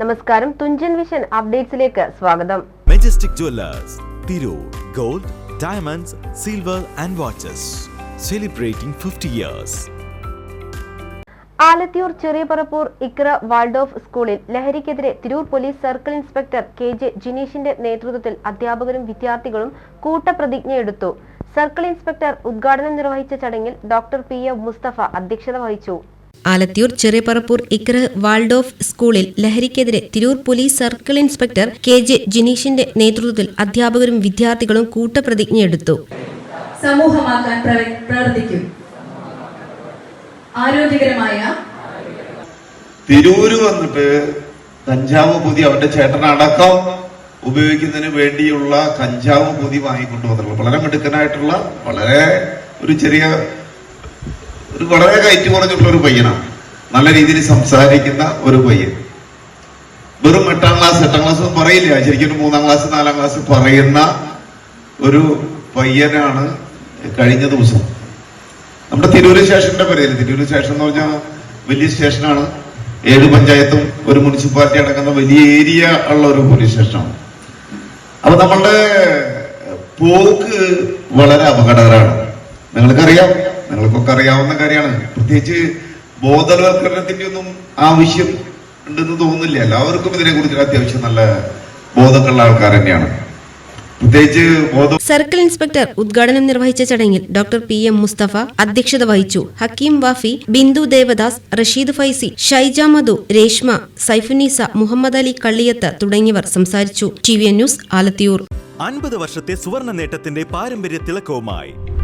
നമസ്കാരം. തുഞ്ചൻ വിഷൻ അപ്ഡേറ്റ്സിലേക്ക് സ്വാഗതം. Majestic Jewellers Tirur gold diamonds silver and watches celebrating fifty years Alathiyur Cheriyaparappur Iqra Waldorf സ്കൂളിൽ ലഹരിക്കെതിരെ Tirur police circle inspector K J ജിനീഷിന്റെ നേതൃത്വത്തിൽ അധ്യാപകരും വിദ്യാർത്ഥികളും കൂട്ടപ്രതിജ്ഞയെടുത്തു സർക്കിൾ ഇൻസ്പെക്ടർ ഉദ്ഘാടനം നിർവഹിച്ച ചടങ്ങിൽ ഡോക്ടർ പി എ മുസ്തഫ അധ്യക്ഷത വഹിച്ചു. ആലത്തിയൂർ ചെറിയപ്പറപ്പൂർ ഇക്ര വാൾഡോഫ് സ്കൂളിൽ ലഹരിക്കെതിരെ Tirur police circle inspector K J ജിനീഷിന്റെ നേതൃത്വത്തിൽ അധ്യാപകരും വിദ്യാർത്ഥികളും കൂട്ടപ്രതിജ്ഞയെടുത്തു സമൂഹമാക്കാൻ പ്രവർത്തിക്കും. ആരോഗ്യകരമായ തിരൂര് വന്നിട്ട് കഞ്ചാവ് പൊതി അവന്റെ ചേട്ടനടക്കം ഉപയോഗിക്കുന്നതിന് വേണ്ടിയുള്ള കഞ്ചാവ് പൊതി വാങ്ങിക്കൊണ്ടു വന്നിട്ടുള്ളത് വളരെ മിടുക്കനായിട്ടുള്ള വളരെ ഒരു ചെറിയ വളരെ കയറ്റി കുറഞ്ഞിട്ടുള്ള ഒരു പയ്യനാണ്. നല്ല രീതിയിൽ സംസാരിക്കുന്ന ഒരു പയ്യൻ. വെറും എട്ടാം ക്ലാസ് എട്ടാം ക്ലാസ് ഒന്നും പറയില്ല. ശരിക്കും മൂന്നാം ക്ലാസ് നാലാം ക്ലാസ് പറയുന്ന ഒരു പയ്യനാണ് കഴിഞ്ഞ ദിവസം. നമ്മുടെ തിരൂര് സ്റ്റേഷന്റെ പരിധിയിൽ തിരൂര് സ്റ്റേഷൻ എന്ന് പറഞ്ഞാൽ വലിയ സ്റ്റേഷനാണ്. ഏഴ് പഞ്ചായത്തും ഒരു മുനിസിപ്പാലിറ്റി അടങ്ങുന്ന വലിയ ഏരിയ ഉള്ള ഒരു പോലീസ് സ്റ്റേഷനാണ് അപ്പൊ നമ്മളുടെ പോക്ക് വളരെ അപകടകരമാണ്. നിങ്ങൾക്കറിയാം നിങ്ങൾക്കൊക്കെ അറിയാവുന്ന കാര്യമാണ്. പ്രത്യേകിച്ച് ബോധവൽക്കരണത്തിന്റെ ഒന്നും ആവശ്യം ഉണ്ടെന്ന് തോന്നുന്നില്ല. എല്ലാവർക്കും ഇതിനെ കുറിച്ച് അത്യാവശ്യം നല്ല ബോധമുള്ള ആൾക്കാർ തന്നെയാണ്. പ്രത്യേകിച്ച് ബോധം സർക്കിൾ ഇൻസ്പെക്ടർ ഉദ്ഘാടനം നിർവഹിച്ച ചടങ്ങിൽ ഡോക്ടർ പി എം മുസ്തഫ അധ്യക്ഷത വഹിച്ചു. ഹക്കീം വാഫി ബിന്ദു ദേവദാസ് റഷീദ് ഫൈസി ഷൈജ മധു രേഷ്മ സൈഫുനീസ മുഹമ്മദ് അലി കള്ളിയത്ത് തുടങ്ങിയവർ സംസാരിച്ചു. T V news Alathiyur. അൻപത് വർഷത്തെ സുവർണ നേട്ടത്തിന്റെ പാരമ്പര്യ തിളക്കവുമായി